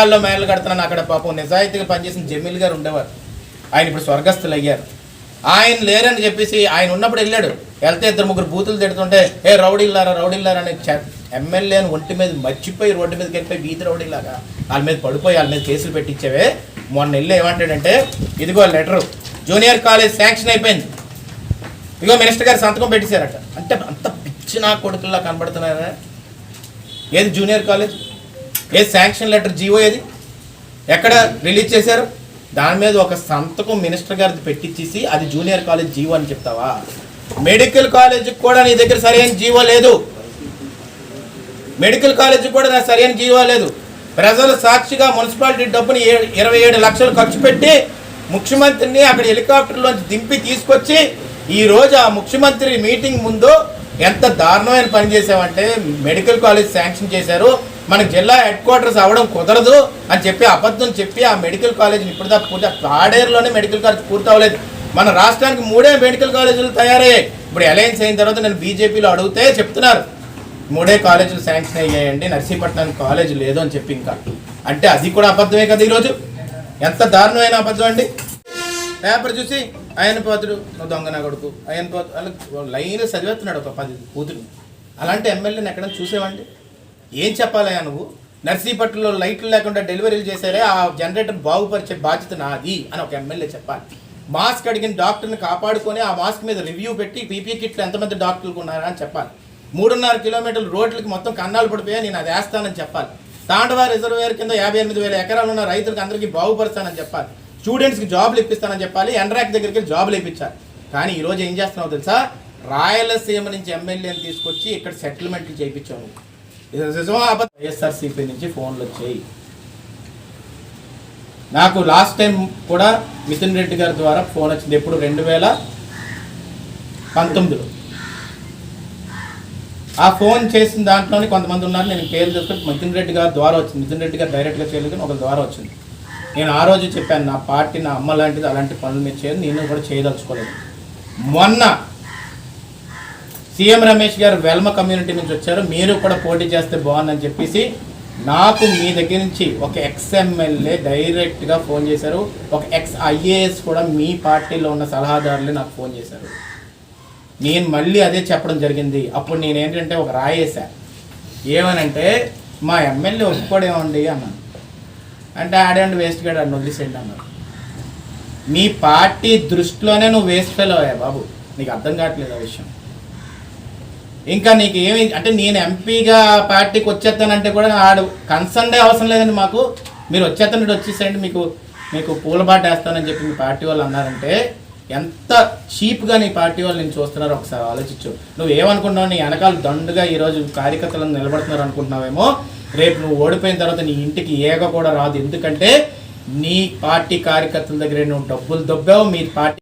అమెరికాలో మేడలు కడుతున్నాను. అక్కడ పాపం నిజాయితీగా పనిచేసిన జమీల్ గారు ఉండేవారు. ఆయన ఇప్పుడు స్వర్గస్థులు అయ్యారు ఆయన లేరని చెప్పేసి ఆయన ఉన్నప్పుడు వెళ్ళాడు. వెళ్తే ఇద్దరు ముగ్గురు బూతులు తిడుతుంటే ఏ రౌడీలారా రౌడీలారా అని ఎమ్మెల్యేని ఒంటి మీద మర్చిపోయి రోడ్డు మీదకి వెళ్ళిపోయి వీధి రౌడీలాగా వాళ్ళ మీద పడిపోయి వాళ్ళ మీద కేసులు పెట్టించేవే. మొన్న వెళ్ళి ఏమంటాడంటే ఇదిగో లెటరు. జూనియర్ కాలేజ్ శాంక్షన్ అయిపోయింది. ఇదిగో మినిస్టర్ గారు సంతకం పెట్టేశారట. అంటే అంత పిచ్చి నా కొడుకుల్లా కనబడుతున్నారా? ఏది జూనియర్ కాలేజ్? ఏ శాంక్షన్ లెటర్ జీవో ఏది ఎక్కడ రిలీజ్ చేశారు? దాని మీద ఒక సంతకం మినిస్టర్ గారిది పెట్టించేసి అది జూనియర్ కాలేజ్ జీవో అని చెప్తావా? మెడికల్ కాలేజీకి కూడా నీ దగ్గర సరైన జీవో లేదు. మెడికల్ కాలేజీకి కూడా నా సరైన జీవో లేదు. ప్రజల సాక్షిగా మున్సిపాలిటీ డబ్బుని ఏ- ఇరవై ఏడు లక్షలు ఖర్చు పెట్టి ముఖ్యమంత్రిని అక్కడ హెలికాప్టర్లోంచి దింపి తీసుకొచ్చి ఈ రోజు ఆ ముఖ్యమంత్రి మీటింగ్ ముందు ఎంత దారుణమైన పని చేసామంటే మెడికల్ కాలేజ్ శాంక్షన్ చేశారు. మనకు జిల్లా హెడ్ క్వార్టర్స్ అవ్వడం కుదరదు అని చెప్పి అబద్ధం చెప్పి ఆ మెడికల్ కాలేజీని ఇప్పుడు దాకా పూర్తి పాడేరులోనే మెడికల్ కాలేజ్ పూర్తి అవ్వలేదు. మన రాష్ట్రానికి మూడే మెడికల్ కాలేజీలు తయారయ్యాయి. ఇప్పుడు అలయన్స్ అయిన తర్వాత నేను బీజేపీలో అడిగితే చెప్తున్నారు. మూడే కాలేజీలు శాంక్షన్ అయ్యాయండి. నర్సీపట్నానికి కాలేజ్ లేదు అని చెప్పి ఇంకా. అంటే అది కూడా అబద్ధమే కదా ఈరోజు? ఎంత దారుణమైన అబద్ధం అండి? పేపర్ చూసి ఆయన పోతుడు నువ్వు దొంగ నా కొడుకు? ఆయన పోతు వాళ్ళ లైన్ చదివేస్తున్నాడు ఒక పది కూతురు అలాంటి ఎమ్మెల్యేని ఎక్కడ చూసేవండి ఏం చెప్పాలయ్యా నువ్వు? నర్సీపట్నంలో లైట్లు లేకుండా డెలివరీలు చేశారే ఆ జనరేటర్ బాగుపరిచే బాధ్యత నాది అని ఒక ఎమ్మెల్యే చెప్పాలి. మాస్క్ అడిగిన డాక్టర్ని కాపాడుకొని ఆ మాస్క్ మీద రివ్యూ పెట్టి పీపీ కిట్లు ఎంతమంది డాక్టర్లు ఉన్నారా అని చెప్పాలి. మూడున్నర కిలోమీటర్ల రోడ్లకి మొత్తం కన్నాలు పడిపోయా నేను అది వేస్తానని చెప్పాలి. తాండవ రిజర్వేర్ కింద యాభై ఎనిమిది వేల ఎకరాలు ఉన్న రైతులకు అందరికీ బాగుపరుస్తానని చెప్పాలి. స్టూడెంట్స్కి జాబ్లు ఇప్పిస్తానని చెప్పాలి ఎన్రాక్ దగ్గరికి జాబ్లు ఇప్పించాలి కానీ ఈరోజు ఏం చేస్తున్నావు తెలుసా? రాయలసీమ నుంచి ఎమ్మెల్యేని తీసుకొచ్చి ఇక్కడ సెటిల్మెంట్లు చేయించావు నువ్వు. వైఎస్ఆర్సీపీ నుంచి ఫోన్లు వచ్చాయి. నాకు లాస్ట్ టైం కూడా మిథున్ రెడ్డి గారి ద్వారా ఫోన్ వచ్చింది. ఎప్పుడు? రెండు వేల పంతొమ్మిదిలో. ఆ ఫోన్ చేసిన దాంట్లోనే కొంతమంది ఉన్నారు. నేను పేరు తెలుసుకొని మిథున్ రెడ్డి గారి ద్వారా వచ్చింది. మిథున్ రెడ్డి గారు డైరెక్ట్గా చేయలేదు కానీ ఒక ద్వారా వచ్చింది. నేను ఆ రోజు చెప్పాను నా పార్టీ నా అమ్మ లాంటిది అలాంటి పనులు మీరు చేయను నేను కూడా చేయదలుచుకోలేదు. మొన్న సీఎం రమేష్ గారు వెల్మ కమ్యూనిటీ నుంచి వచ్చారు. మీరు కూడా పోటీ చేస్తే బాగుందని చెప్పేసి నాకు మీ దగ్గర నుంచి ఒక ఎక్స్ ఎమ్మెల్యే డైరెక్ట్గా ఫోన్ చేశారు. ఒక ఎక్స్ ఐఏఎస్ కూడా మీ పార్టీలో ఉన్న సలహాదారులు నాకు ఫోన్ చేశారు. నేను మళ్ళీ అదే చెప్పడం జరిగింది. అప్పుడు నేను ఏంటంటే ఒక రాయేశా. ఏమనంటే మా ఎమ్మెల్యే ఒప్పుకోడేమండి అన్నాను. అంటే ఆడండి వేస్ట్ గడ్ అని వదిలేసేయండి అన్నారు మీ పార్టీ దృష్టిలోనే నువ్వు వేస్ట్ ఫెయిల్ అయ్యా బాబు. నీకు అర్థం కావట్లేదు ఆ విషయం. ఇంకా నీకు ఏమి అంటే నేను ఎంపీగా పార్టీకి వచ్చేస్తానంటే కూడా ఆడు కన్సర్న్డే అవసరం లేదండి మాకు. మీరు వచ్చేస్తానంటే వచ్చేసేయండి మీకు మీకు పూలబాట వేస్తానని చెప్పి మీ పార్టీ వాళ్ళు అన్నారంటే ఎంత చీప్గా నీ పార్టీ వాళ్ళు నేను చూస్తున్నారో ఒకసారి ఆలోచించు. నువ్వు ఏమనుకుంటున్నావు? నీ వెనకాల దండుగా ఈరోజు కార్యకర్తలను నిలబడుతున్నారు అనుకుంటున్నావేమో. రేపు నువ్వు ఓడిపోయిన తర్వాత నీ ఇంటికి ఏగ కూడా రాదు. ఎందుకంటే నీ పార్టీ కార్యకర్తల దగ్గర నువ్వు డబ్బులు దొబ్బావు మీ పార్టీ